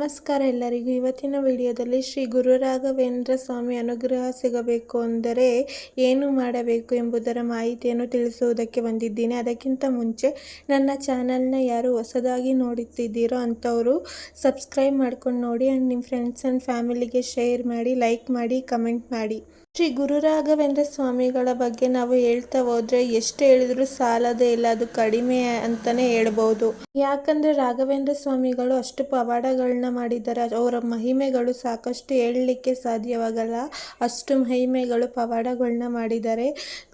ನಮಸ್ಕಾರ ಎಲ್ಲರಿಗೂ. ಇವತ್ತಿನ ವಿಡಿಯೋದಲ್ಲಿ ಶ್ರೀ ಗುರು ರಾಘವೇಂದ್ರ ಸ್ವಾಮಿ ಅನುಗ್ರಹ ಸಿಗಬೇಕು ಅಂದರೆ ಏನು ಮಾಡಬೇಕು ಎಂಬುದರ ಮಾಹಿತಿಯನ್ನು ತಿಳಿಸುವುದಕ್ಕೆ ಬಂದಿದ್ದೀನಿ. ಅದಕ್ಕಿಂತ ಮುಂಚೆ ನನ್ನ ಚಾನಲ್ನ ಯಾರು ಹೊಸದಾಗಿ ನೋಡುತ್ತಿದ್ದೀರೋ ಅಂಥವರು ಸಬ್ಸ್ಕ್ರೈಬ್ ಮಾಡ್ಕೊಂಡು ನೋಡಿ, ಆ್ಯಂಡ್ ನಿಮ್ಮ ಫ್ರೆಂಡ್ಸ್ ಆ್ಯಂಡ್ ಫ್ಯಾಮಿಲಿಗೆ ಶೇರ್ ಮಾಡಿ, ಲೈಕ್ ಮಾಡಿ, ಕಮೆಂಟ್ ಮಾಡಿ. ಶ್ರೀ ಗುರು ರಾಘವೇಂದ್ರ ಸ್ವಾಮಿಗಳ ಬಗ್ಗೆ ನಾವು ಹೇಳ್ತಾ ಹೋದ್ರೆ ಎಷ್ಟು ಹೇಳಿದ್ರು ಸಾಲದೇ ಇಲ್ಲ, ಅದು ಕಡಿಮೆ ಅಂತಾನೆ ಹೇಳ್ಬೋದು. ಯಾಕಂದ್ರೆ ರಾಘವೇಂದ್ರ ಸ್ವಾಮಿಗಳು ಅಷ್ಟು ಪವಾಡಗಳನ್ನ ಮಾಡಿದ್ದಾರೆ, ಅವರ ಮಹಿಮೆಗಳು ಸಾಕಷ್ಟು ಹೇಳಲಿಕ್ಕೆ ಸಾಧ್ಯವಾಗಲ್ಲ. ಅಷ್ಟು ಮಹಿಮೆಗಳು ಪವಾಡಗಳನ್ನ ಮಾಡಿದ್ದಾರೆ.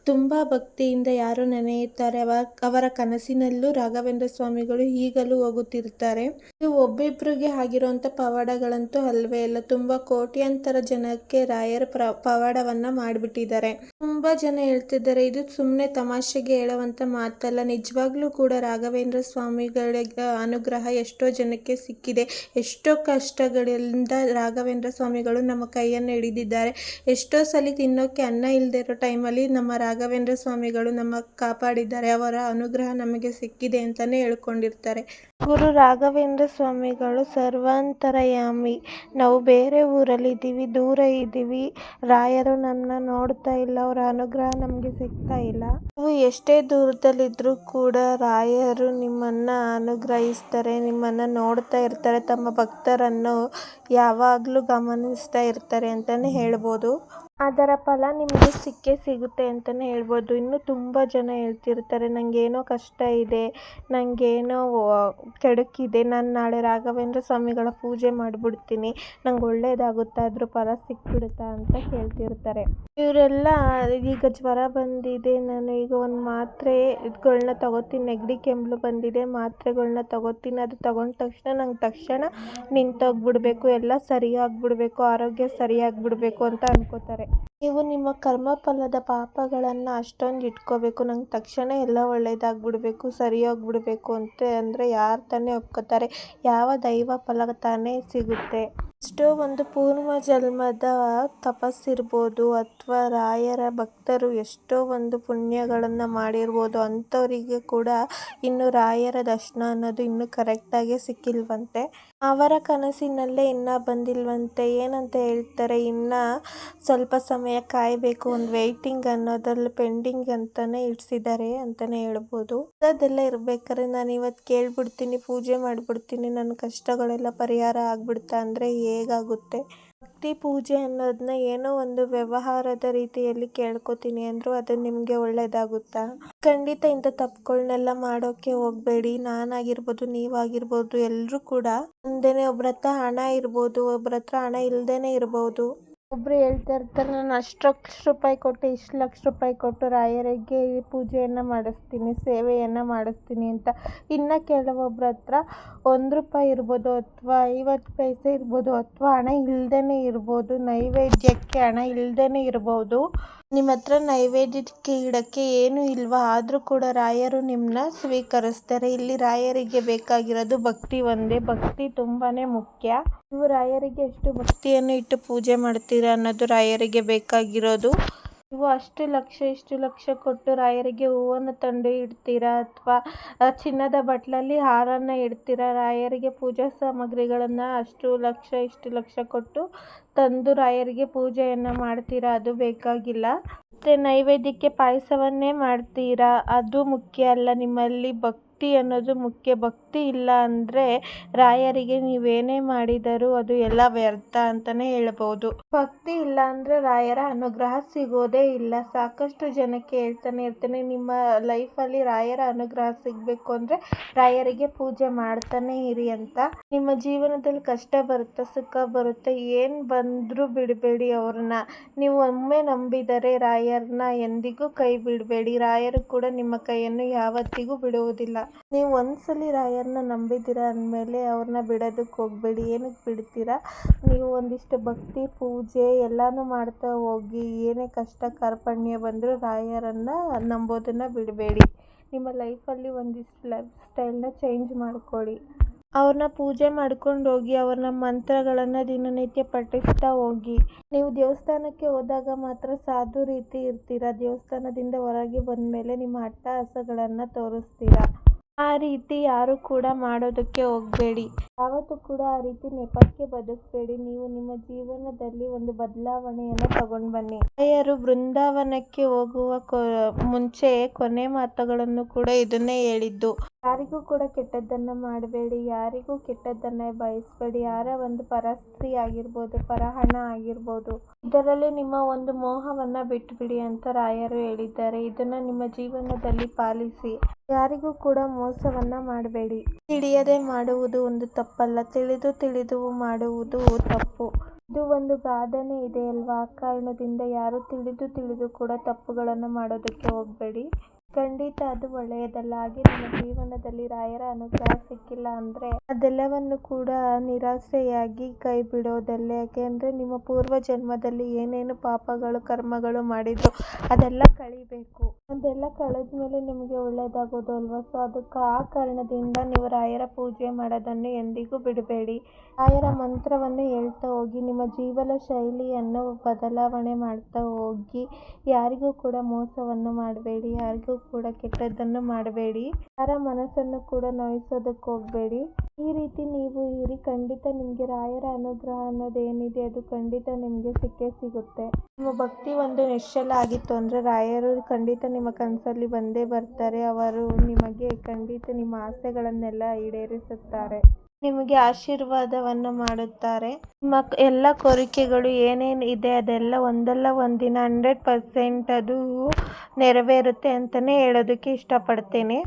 ತುಂಬ ಭಕ್ತಿಯಿಂದ ಯಾರು ನೆನೆಯುತ್ತಾರೆ, ಅವ, ಅವರ ಕನಸಿನಲ್ಲೂ ರಾಘವೇಂದ್ರ ಸ್ವಾಮಿಗಳು ಈಗಲೂ ಹೋಗುತ್ತಿರ್ತಾರೆ ಇದು ಒಬ್ಬಿಬ್ರಿಗೆ ಆಗಿರುವಂತ ಪವಾಡಗಳಂತೂ ಅಲ್ವೇ ಇಲ್ಲ. ತುಂಬಾ ಕೋಟ್ಯಾಂತರ ಜನಕ್ಕೆ ರಾಯರ ಪ್ರ, ಪವಾಡವನ್ನ ಮಾಡಿಬಿಟ್ಟಿದ್ದಾರೆ. ತುಂಬಾ ಜನ ಹೇಳ್ತಿದ್ದಾರೆ, ಇದು ಸುಮ್ಮನೆ ತಮಾಷೆಗೆ ಹೇಳುವಂತ ಮಾತಲ್ಲ. ನಿಜವಾಗ್ಲೂ ಕೂಡ ರಾಘವೇಂದ್ರ ಸ್ವಾಮಿಗಳ ಅನುಗ್ರಹ ಎಷ್ಟೋ ಜನಕ್ಕೆ ಸಿಕ್ಕಿದೆ. ಎಷ್ಟೋ ಕಷ್ಟಗಳಿಂದ ರಾಘವೇಂದ್ರ ಸ್ವಾಮಿಗಳು ನಮ್ಮ ಕೈಯನ್ನು ಹಿಡಿದಿದ್ದಾರೆ. ಎಷ್ಟೋ ಸಲ ತಿನ್ನೋಕೆ ಅನ್ನ ಇಲ್ಲದೆ ಇರೋ ಟೈಮಲ್ಲಿ ನಮ್ಮ ರಾಘವೇಂದ್ರ ಸ್ವಾಮಿಗಳು ನಮ್ಮ ಕಾಪಾಡಿದ್ದಾರೆ, ಅವರ ಅನುಗ್ರಹ ನಮಗೆ ಸಿಕ್ಕಿದೆ ಅಂತಾನೆ ಹೇಳ್ಕೊಂಡಿರ್ತಾರೆ. ಗುರು ರಾಘವೇಂದ್ರ ಸ್ವಾಮಿಗಳು, ಸರ್ವಾಂತರಯಾಮಿ, ನಾವು ಬೇರೆ ಊರಲ್ಲಿ ಇದ್ದೀವಿ ದೂರ ಇದ್ದೀವಿ, ರಾಯರು ನಮ್ಮನ್ನ ನೋಡ್ತಾ ಇಲ್ಲ, ಅವರ ಅನುಗ್ರಹ ನಮಗೆ ಸಿಗ್ತಾ ಇಲ್ಲ. ನೀವು ಎಷ್ಟೇ ದೂರದಲ್ಲಿದ್ದರೂ ಕೂಡ ರಾಯರು ನಿಮ್ಮನ್ನ ಅನುಗ್ರಹಿಸ್ತಾರೆ, ನಿಮ್ಮನ್ನ ನೋಡ್ತಾ ಇರ್ತಾರೆ, ತಮ್ಮ ಭಕ್ತರನ್ನು ಯಾವಾಗಲೂ ಗಮನಿಸ್ತಾ ಇರ್ತಾರೆ ಅಂತಲೇ ಹೇಳ್ಬೋದು. ಅದರ ಫಲ ನಿಮಗೆ ಸಿಕ್ಕೇ ಸಿಗುತ್ತೆ ಅಂತಲೇ ಹೇಳ್ಬೋದು. ಇನ್ನೂ ತುಂಬ ಜನ ಹೇಳ್ತಿರ್ತಾರೆ ನನಗೇನೋ ಕಷ್ಟ ಇದೆ ನನಗೇನೋ ಕೆಡುಕಿದೆ, ನಾನು ನಾಳೆ ರಾಘವೇಂದ್ರ ಸ್ವಾಮಿಗಳ ಪೂಜೆ ಮಾಡಿಬಿಡ್ತೀನಿ, ನಂಗೆ ಒಳ್ಳೇದಾಗುತ್ತೆ ಅದ್ರ ಫಲ ಸಿಕ್ಬಿಡುತ್ತಾ ಅಂತ ಕೇಳ್ತಿರ್ತಾರೆ ಇವರೆಲ್ಲ, ಈಗ ಜ್ವರ ಬಂದಿದೆ, ನಾನು ಈಗ ಒಂದು ಮಾತ್ರೆ ಇದ್ಗಳನ್ನ ತಗೋತೀನಿ, ನೆಗಡಿ ಕೆಮ್ಮು ಬಂದಿದೆ ಮಾತ್ರೆಗಳನ್ನ ತಗೋತೀನಿ, ಅದು ತಗೊಂಡ ತಕ್ಷಣ ನಂಗೆ ತಕ್ಷಣ ನಿಂತೋಗ್ಬಿಡ್ಬೇಕು, ಎಲ್ಲ ಸರಿಯಾಗಿಬಿಡ್ಬೇಕು, ಆರೋಗ್ಯ ಸರಿಯಾಗಿಬಿಡ್ಬೇಕು ಅಂತ ಅನ್ಕೋತಾರೆ. ನೀವು ನಿಮ್ಮ ಕರ್ಮಫಲದ ಪಾಪಗಳನ್ನು ಅಷ್ಟೊಂದು ಇಟ್ಕೋಬೇಕು. ನಂಗೆ ತಕ್ಷಣ ಎಲ್ಲ ಒಳ್ಳೆಯದಾಗ್ಬಿಡ್ಬೇಕು ಸರಿ ಹೋಗ್ಬಿಡ್ಬೇಕು ಅಂತ ಅಂದರೆ ಯಾರು ತಾನೇ ಒಪ್ಕೋತಾರೆ. ಯಾವ ದೈವ ಫಲ ತಾನೇ ಸಿಗುತ್ತೆ. ಎಷ್ಟೋ ಒಂದು ಪೂರ್ವ ಜನ್ಮದ ತಪಸ್ಸಿರ್ಬೋದು, ಅಥವಾ ರಾಯರ ಭಕ್ತರು ಎಷ್ಟೋ ಒಂದು ಪುಣ್ಯಗಳನ್ನು ಮಾಡಿರ್ಬೋದು, ಅಂಥವರಿಗೆ ಕೂಡ ಇನ್ನು ರಾಯರ ದರ್ಶನ ಅನ್ನೋದು ಇನ್ನೂ ಕರೆಕ್ಟಾಗೇ ಸಿಕ್ಕಿಲ್ವಂತೆ. ಅವರ ಕನಸಿನಲ್ಲೇ ಇನ್ನೂ ಬಂದಿಲ್ವಂತೆ, ಏನಂತ ಹೇಳ್ತಾರೆ, ಇನ್ನೂ ಸ್ವಲ್ಪ ಸಮಯ ಕಾಯಬೇಕು, ಒಂದು ವೆಯ್ಟಿಂಗ್ ಅನ್ನೋದ್ರಲ್ಲಿ ಪೆಂಡಿಂಗ್ ಅಂತಲೇ ಇಡ್ಸಿದ್ದಾರೆ ಅಂತಲೇ ಹೇಳ್ಬೋದು. ಅದೆಲ್ಲ ಇರ್ಬೇಕಾದ್ರೆ ನಾನು ಇವತ್ತು ಕೇಳ್ಬಿಡ್ತೀನಿ, ಪೂಜೆ ಮಾಡಿಬಿಡ್ತೀನಿ ನನ್ನ ಕಷ್ಟಗಳೆಲ್ಲ ಪರಿಹಾರ ಆಗ್ಬಿಡ್ತಾ ಅಂದರೆ ಹೇಗಾಗುತ್ತೆ? ಭಕ್ತಿ ಪೂಜೆ ಅನ್ನೋದನ್ನ ಏನೋ ಒಂದು ವ್ಯವಹಾರದ ರೀತಿಯಲ್ಲಿ ಕೇಳ್ಕೊತೀನಿ ಅಂದ್ರು ಅದು ನಿಮಗೆ ಒಳ್ಳೇದಾಗುತ್ತಾ? ಖಂಡಿತ ಇಂಥ ತಪ್ಪುಗಳನ್ನೆಲ್ಲ ಮಾಡೋಕೆ ಹೋಗಬೇಡಿ. ನಾನಾಗಿರ್ಬೋದು, ನೀವಾಗಿರ್ಬೋದು ಎಲ್ಲರೂ ಕೂಡ. ಒಂದೇನೆ ಒಬ್ರ ಹತ್ರ ಹಣ ಇರ್ಬೋದು ಒಬ್ರ ಹತ್ರ ಹಣ ಇಲ್ಲದೇನೆ ಇರ್ಬೋದು. ಒಬ್ಬರು ಹೇಳ್ತಾ ಇರ್ತಾರೆ, ನಾನು ಅಷ್ಟು ಲಕ್ಷ ರೂಪಾಯಿ ಕೊಟ್ಟು, ಇಷ್ಟು ಲಕ್ಷ ರೂಪಾಯಿ ಕೊಟ್ಟು ರಾಯರಿಗೆ ಪೂಜೆಯನ್ನು ಮಾಡಿಸ್ತೀನಿ, ಸೇವೆಯನ್ನು ಮಾಡಿಸ್ತೀನಿ ಅಂತ. ಇನ್ನು ಕೆಲವೊಬ್ಬರ ಹತ್ರ ಒಂದು ರೂಪಾಯಿ ಇರ್ಬೋದು ಅಥವಾ ಐವತ್ತು ಪೈಸೆ ಇರ್ಬೋದು ಅಥವಾ ಹಣ ಇಲ್ಲದೇ ಇರ್ಬೋದು, ನೈವೇದ್ಯಕ್ಕೆ ಹಣ ಇಲ್ಲದೇ ಇರ್ಬೋದು ನಿಮ್ಮ ಹತ್ರ ನೈವೇದ್ಯಕ್ಕೆ ಇಡಕ್ಕೆ ಏನು ಇಲ್ವಾ? ಆದರೂ ಕೂಡ ರಾಯರು ನಿಮ್ಮನ್ನ ಸ್ವೀಕರಿಸ್ತಾರೆ. ಇಲ್ಲಿ ರಾಯರಿಗೆ ಬೇಕಾಗಿರೋದು ಭಕ್ತಿ ಒಂದೇ. ಭಕ್ತಿ ತುಂಬಾ ಮುಖ್ಯ. ನೀವು ರಾಯರಿಗೆ ಎಷ್ಟು ಭಕ್ತಿಯನ್ನು ಇಟ್ಟು ಪೂಜೆ ಮಾಡ್ತೀರಾ ಅನ್ನೋದು ರಾಯರಿಗೆ ಬೇಕಾಗಿರೋದು. ನೀವು ಅಷ್ಟು ಲಕ್ಷ, ಇಷ್ಟು ಲಕ್ಷ ಕೊಟ್ಟು ರಾಯರಿಗೆ ಹೂವನ್ನು ತಂದು ಇಡ್ತೀರಾ ಅಥವಾ ಚಿನ್ನದ ಬಟ್ಲಲ್ಲಿ ಹಾರನ್ನು ಇಡ್ತೀರಾ? ರಾಯರಿಗೆ ಪೂಜಾ ಸಾಮಗ್ರಿಗಳನ್ನು ಅಷ್ಟು ಲಕ್ಷ, ಇಷ್ಟು ಲಕ್ಷ ಕೊಟ್ಟು ತಂದು ರಾಯರಿಗೆ ಪೂಜೆಯನ್ನು ಮಾಡ್ತೀರಾ? ಅದು ಬೇಕಾಗಿಲ್ಲ. ಮತ್ತು ನೈವೇದ್ಯಕ್ಕೆ ಪಾಯಸವನ್ನೇ ಮಾಡ್ತೀರಾ? ಅದು ಮುಖ್ಯ ಅಲ್ಲ. ನಿಮ್ಮಲ್ಲಿ ಭಕ್ತಿ ಅನ್ನೋದು ಮುಖ್ಯ. ಭಕ್ತಿ ಇಲ್ಲ ಅಂದರೆ ರಾಯರಿಗೆ ನೀವೇನೇ ಮಾಡಿದರೂ ಅದು ಎಲ್ಲ ವ್ಯರ್ಥ ಅಂತಲೇ ಹೇಳ್ಬೋದು ಭಕ್ತಿ ಇಲ್ಲ ಅಂದರೆ ರಾಯರ ಅನುಗ್ರಹ ಸಿಗೋದೇ ಇಲ್ಲ. ಸಾಕಷ್ಟು ಜನಕ್ಕೆ ಹೇಳ್ತಾನೆ ಇರ್ತಾನೆ, ನಿಮ್ಮ ಲೈಫಲ್ಲಿ ರಾಯರ ಅನುಗ್ರಹ ಸಿಗಬೇಕು ಅಂದರೆ ರಾಯರಿಗೆ ಪೂಜೆ ಮಾಡ್ತಾನೆ ಇರಿ ಅಂತ. ನಿಮ್ಮ ಜೀವನದಲ್ಲಿ ಕಷ್ಟ ಬರುತ್ತೆ, ಸುಖ ಬರುತ್ತೆ, ಏನು ಬಂದರೂ ಬಿಡಬೇಡಿ ಅವ್ರನ್ನ. ನೀವು ಒಮ್ಮೆ ನಂಬಿದರೆ ರಾಯರನ್ನ ಎಂದಿಗೂ ಕೈ ಬಿಡಬೇಡಿ. ರಾಯರು ಕೂಡ ನಿಮ್ಮ ಕೈಯನ್ನು ಯಾವತ್ತಿಗೂ ಬಿಡುವುದಿಲ್ಲ. ನೀವು ಒಂದ್ಸಲಿ ರಾಯರನ್ನ ನಂಬಿದ್ದೀರ ಅಂದಮೇಲೆ ಅವ್ರನ್ನ ಬಿಡೋದಕ್ಕೆ ಹೋಗಬೇಡಿ. ಏನಕ್ಕೆ ಬಿಡ್ತೀರಾ? ನೀವು ಒಂದಿಷ್ಟು ಭಕ್ತಿ, ಪೂಜೆ ಎಲ್ಲನೂ ಮಾಡ್ತಾ ಹೋಗಿ ಏನೇ ಕಷ್ಟ ಕಾರ್ಪಣ್ಯ ಬಂದರೂ ರಾಯರನ್ನು ನಂಬೋದನ್ನು ಬಿಡಬೇಡಿ. ನಿಮ್ಮ ಲೈಫಲ್ಲಿ ಒಂದಿಷ್ಟು ಲೈಫ್ ಸ್ಟೈಲ್ನ ಚೇಂಜ್ ಮಾಡ್ಕೊಳ್ಳಿ ಅವ್ರನ್ನ ಪೂಜೆ ಮಾಡ್ಕೊಂಡು ಹೋಗಿ ಅವ್ರನ್ನ ಮಂತ್ರಗಳನ್ನು ದಿನನಿತ್ಯ ಪಠಿಸ್ತಾ ಹೋಗಿ. ನೀವು ದೇವಸ್ಥಾನಕ್ಕೆ ಹೋದಾಗ ಮಾತ್ರ ಸಾಧು ರೀತಿ ಇರ್ತೀರ? ದೇವಸ್ಥಾನದಿಂದ ಹೊರಗೆ ಬಂದ ಮೇಲೆ ನಿಮ್ಮ ಅಟ್ಟಹಾಸಗಳನ್ನು ತೋರಿಸ್ತೀರ? ಆ ರೀತಿ ಯಾರು ಕೂಡ ಮಾಡೋದಕ್ಕೆ ಹೋಗಬೇಡಿ. ಯಾವತ್ತೂ ಕೂಡ ಆ ರೀತಿ ನೆಪಕ್ಕೆ ಬದುಕಬೇಡಿ. ನೀವು ನಿಮ್ಮ ಜೀವನದಲ್ಲಿ ಒಂದು ಬದಲಾವಣೆಯನ್ನು ತಗೊಂಡು ಬನ್ನಿ ರಾಯರು ಬೃಂದಾವನಕ್ಕೆ ಹೋಗುವ ಮುಂಚೆ ಕೊನೆ ಮಾತುಗಳನ್ನು ಕೂಡ ಇದನ್ನೇ ಹೇಳಿದ್ದು. ಯಾರಿಗೂ ಕೂಡ ಕೆಟ್ಟದ್ದನ್ನು ಮಾಡಬೇಡಿ. ಯಾರಿಗೂ ಕೆಟ್ಟದ್ದನ್ನೇ ಬಯಸಬೇಡಿ. ಯಾರ ಒಂದು ಪರಸ್ತ್ರೀ ಆಗಿರ್ಬೋದು, ಪರಹಣ ಆಗಿರ್ಬೋದು, ಇದರಲ್ಲಿ ನಿಮ್ಮ ಒಂದು ಮೋಹವನ್ನ ಬಿಟ್ಟುಬಿಡಿ ಅಂತ ರಾಯರು ಹೇಳಿದ್ದಾರೆ. ಇದನ್ನ ನಿಮ್ಮ ಜೀವನದಲ್ಲಿ ಪಾಲಿಸಿ. ಯಾರಿಗೂ ಕೂಡ ಮೋಸವನ್ನ ಮಾಡಬೇಡಿ. ತಿಳಿಯದೆ ಮಾಡುವುದು ಒಂದು ತಪ್ಪಲ್ಲ, ತಿಳಿದು ತಿಳಿದು ಮಾಡುವುದು ತಪ್ಪು. ಇದು ಒಂದು ಗಾದನೆ ಇದೆ ಅಲ್ವಾ? ಆ ಕಾರಣದಿಂದ ಯಾರು ತಿಳಿದು ತಿಳಿದು ಕೂಡ ತಪ್ಪುಗಳನ್ನು ಮಾಡೋದಕ್ಕೆ ಹೋಗಬೇಡಿ. ಖಂಡಿತ ಅದು ಒಳ್ಳೆಯದಲ್ಲ. ಹಾಗೆ ನಮ್ಮ ಜೀವನದಲ್ಲಿ ರಾಯರ ಅನುಗ್ರಹ ಸಿಕ್ಕಿಲ್ಲ ಅಂದರೆ ಅದೆಲ್ಲವನ್ನು ಕೂಡ ನಿರಾಸೆಯಾಗಿ ಕೈ ಬಿಡೋದಲ್ಲ. ಯಾಕೆಂದರೆ ನಿಮ್ಮ ಪೂರ್ವ ಜನ್ಮದಲ್ಲಿ ಏನೇನು ಪಾಪಗಳು, ಕರ್ಮಗಳು ಮಾಡಿದ್ರು ಅದೆಲ್ಲ ಕಳಿಬೇಕು. ಅದೆಲ್ಲ ಕಳೆದ ಮೇಲೆ ನಿಮಗೆ ಒಳ್ಳೆಯದಾಗೋದು ಅಲ್ವಾ? ಸೊ ಅದಕ್ಕೆ ಆ ಕಾರಣದಿಂದ ನೀವು ರಾಯರ ಪೂಜೆ ಮಾಡೋದನ್ನು ಎಂದಿಗೂ ಬಿಡಬೇಡಿ. ರಾಯರ ಮಂತ್ರವನ್ನು ಹೇಳ್ತಾ ಹೋಗಿ, ನಿಮ್ಮ ಜೀವನ ಶೈಲಿಯನ್ನು ಬದಲಾವಣೆ ಮಾಡ್ತಾ ಹೋಗಿ, ಯಾರಿಗೂ ಕೂಡ ಮೋಸವನ್ನು ಮಾಡಬೇಡಿ, ಯಾರಿಗೂ ಕೂಡ ಕೆಟ್ಟದ್ದನ್ನು ಮಾಡಬೇಡಿ. ಯಾರ ಮನಸ್ಸನ್ನು ಕೂಡ ನೋಯಿಸೋದಕ್ಕೆ ಹೋಗಬೇಡಿ. ಈ ರೀತಿ ನೀವು ಇರಿ. ಖಂಡಿತ ನಿಮಗೆ ರಾಯರ ಅನುಗ್ರಹ ಅನ್ನೋದು ಏನಿದೆ ಅದು ಖಂಡಿತ ನಿಮಗೆ ಸಿಕ್ಕೇ ಸಿಗುತ್ತೆ. ನಿಮ್ಮ ಭಕ್ತಿ ಒಂದು ನಿಶ್ಚಲ ಆಗಿತ್ತು ಅಂದರೆ ರಾಯರು ಖಂಡಿತ ನಿಮ್ಮ ಕನಸಲ್ಲಿ ಬಂದೇ ಬರ್ತಾರೆ. ಅವರು ನಿಮಗೆ ಖಂಡಿತ ನಿಮ್ಮ ಆಸೆಗಳನ್ನೆಲ್ಲ ಈಡೇರಿಸುತ್ತಾರೆ. ನಿಮಗೆ ಆಶೀರ್ವಾದವನ್ನು ಮಾಡುತ್ತಾರೆ. ನಿಮ್ಮ ಎಲ್ಲ ಕೋರಿಕೆಗಳು ಏನೇನು ಇದೆ ಅದೆಲ್ಲ ಒಂದಲ್ಲ ಒಂದಿನ ಹಂಡ್ರೆಡ್ ಪರ್ಸೆಂಟ್ ಅದು ನೆರವೇರುತ್ತೆ ಅಂತಲೇ ಹೇಳೋದಕ್ಕೆ ಇಷ್ಟಪಡ್ತೀನಿ.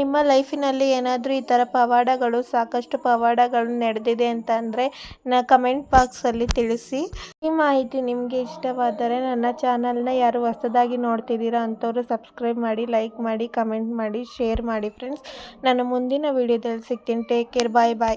ನಿಮ್ಮ ಲೈಫಿನಲ್ಲಿ ಏನಾದರೂ ಈ ಥರ ಪವಾಡಗಳು, ಸಾಕಷ್ಟು ಪವಾಡಗಳು ನಡೆದಿದೆ ಅಂತ ಅಂದರೆ ನ ಕಮೆಂಟ್ ಬಾಕ್ಸಲ್ಲಿ ತಿಳಿಸಿ. ಈ ಮಾಹಿತಿ ನಿಮಗೆ ಇಷ್ಟವಾದರೆ ನನ್ನ ಚಾನಲ್ನ ಯಾರು ಹೊಸದಾಗಿ ನೋಡ್ತಿದ್ದೀರಾ ಅಂಥವ್ರು ಸಬ್ಸ್ಕ್ರೈಬ್ ಮಾಡಿ, ಲೈಕ್ ಮಾಡಿ, ಕಮೆಂಟ್ ಮಾಡಿ, ಶೇರ್ ಮಾಡಿ ಫ್ರೆಂಡ್ಸ್. ನಾನು ಮುಂದಿನ ವೀಡಿಯೋದಲ್ಲಿ ಸಿಗ್ತೀನಿ. Take care. Bye bye.